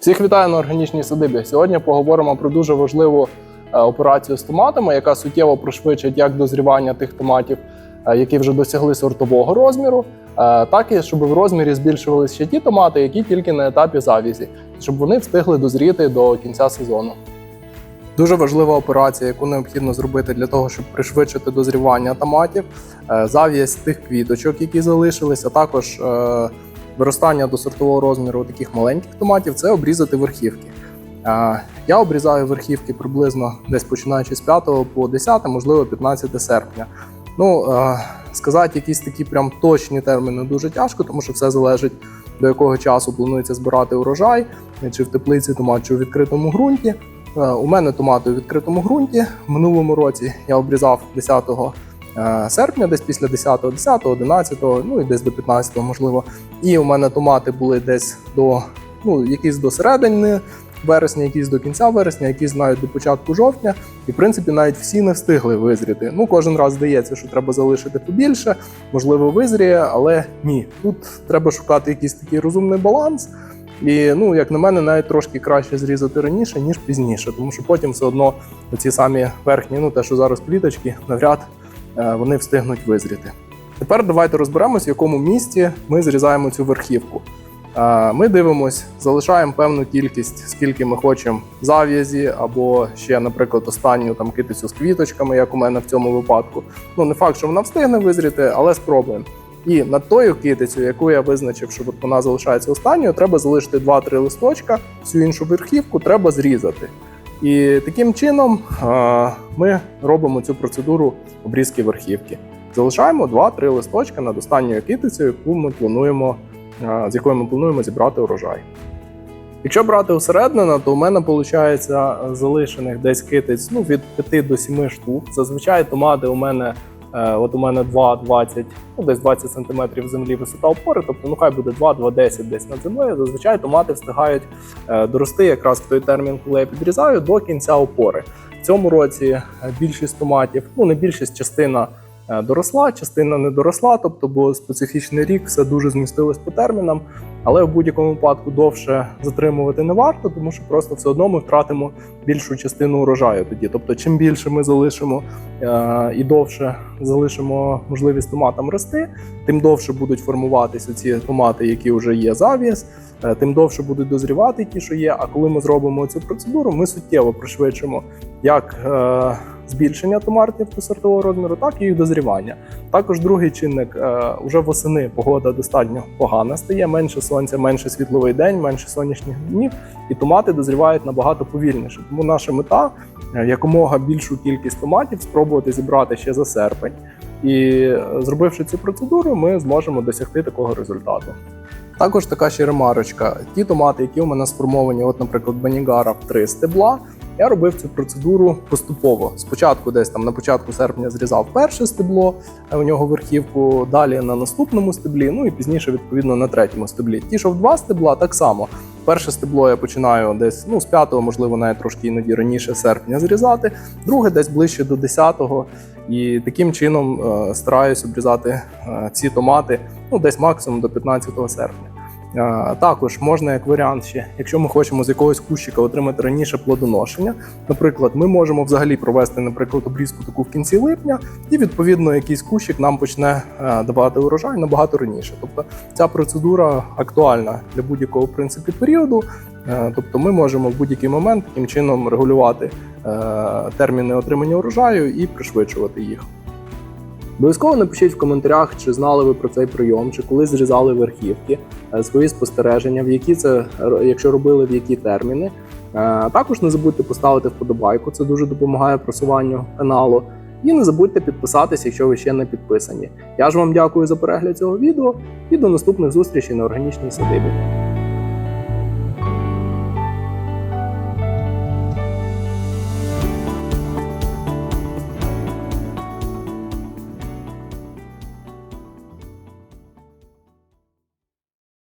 Всіх вітаю на органічній садибі. Сьогодні поговоримо про дуже важливу е, операцію з томатами, яка суттєво пришвидшить як дозрівання тих томатів, е, які вже досягли сортового розміру, е, так і щоб в розмірі збільшувалися ще ті томати, які тільки на етапі завізі, щоб вони встигли дозріти до кінця сезону. Дуже важлива операція, яку необхідно зробити для того, щоб пришвидшити дозрівання томатів, зав'язь тих квіточок, які залишилися, також виростання до сортового розміру таких маленьких томатів це обрізати верхівки. Я обрізаю верхівки приблизно десь починаючи з 5 по 10, можливо, 15 серпня. Ну, сказати якісь такі прям точні терміни дуже тяжко, тому що все залежить до якого часу планується збирати урожай, чи в теплиці томат, чи у відкритому ґрунті. У мене томати у відкритому ґрунті. В минулому році я обрізав 10 е, серпня, десь після 10, 10, 11, ну і десь до 15, можливо. І у мене томати були десь до ну, якісь до середини вересня, якісь до кінця вересня, якісь навіть до початку жовтня. І в принципі навіть всі не встигли визріти. Ну кожен раз здається, що треба залишити побільше, можливо, визріє, але ні. Тут треба шукати якийсь такий розумний баланс. І ну, як на мене, навіть трошки краще зрізати раніше, ніж пізніше, тому що потім все одно ці самі верхні, ну те, що зараз квіточки, навряд е, вони встигнуть визріти. Тепер давайте розберемось, в якому місці ми зрізаємо цю верхівку. Е, Ми дивимось, залишаємо певну кількість, скільки ми хочемо зав'язі, або ще, наприклад, останню там китицю з квіточками, як у мене в цьому випадку. Ну не факт, що вона встигне визріти, але спробуємо. І над тою китицю, яку я визначив, що вона залишається останньою, треба залишити 2-3 листочка, всю іншу верхівку треба зрізати. І таким чином ми робимо цю процедуру обрізки верхівки. Залишаємо 2-3 листочки над останньою китицею, яку ми плануємо, з якою ми плануємо зібрати урожай. Якщо брати усереднено, то у мене виходить залишених десь китиць ну, від 5 до 7 штук. Зазвичай томати у мене От у мене 2,20, ну десь 20 см землі висота опори, тобто ну хай буде 2-2,10 десь над землею. Зазвичай томати встигають е, дорости якраз в той термін, коли я підрізаю, до кінця опори. В цьому році е, більшість томатів, ну не більшість частина е, доросла, частина не доросла, тобто бо специфічний рік все дуже змістилось по термінам. Але в будь-якому випадку довше затримувати не варто, тому що просто все одно ми втратимо більшу частину урожаю тоді. Тобто, чим більше ми залишимо е, і довше залишимо можливість томатам рости, тим довше будуть формуватися ці томати, які вже є зав'яз, е, тим довше будуть дозрівати ті, що є. А коли ми зробимо цю процедуру, ми суттєво пришвидшимо як е, збільшення томатів сортового розміру, так і їх дозрівання. Також другий чинник е, уже восени погода достатньо погана стає, менше сонця, менше світловий день, менше сонячних днів, і томати дозрівають набагато повільніше. Тому наша мета е, якомога більшу кількість томатів спробувати зібрати ще за серпень. І е, зробивши цю процедуру, ми зможемо досягти такого результату. Також така ще ремарочка. Ті томати, які у мене сформовані, от, наприклад, Бенігара в три стебла, я робив цю процедуру поступово. Спочатку, десь там на початку серпня зрізав перше стебло, е, у нього верхівку, далі на наступному стеблі, ну і пізніше, відповідно, на третьому стеблі. Ті, що в два стебла, так само. Перше стебло я починаю десь ну, з 5, можливо, навіть трошки іноді раніше серпня зрізати, друге десь ближче до 10-го. І таким чином е, стараюсь обрізати е, ці томати ну, десь максимум до 15 серпня. Також можна як варіант ще, якщо ми хочемо з якогось кущика отримати раніше плодоношення. Наприклад, ми можемо взагалі провести, наприклад, обрізку таку в кінці липня, і відповідно якийсь кущик нам почне е, давати урожай набагато раніше. Тобто ця процедура актуальна для будь-якого в принципі періоду. Е, Тобто ми можемо в будь-який момент таким чином регулювати е, терміни отримання урожаю і пришвидшувати їх. Обов'язково напишіть в коментарях, чи знали ви про цей прийом, чи коли зрізали верхівки, е, свої спостереження, в які це якщо робили, в які терміни. Е, Також не забудьте поставити вподобайку, це дуже допомагає просуванню каналу. І не забудьте підписатися, якщо ви ще не підписані. Я ж вам дякую за перегляд цього відео і до наступних зустрічей на органічній садибі.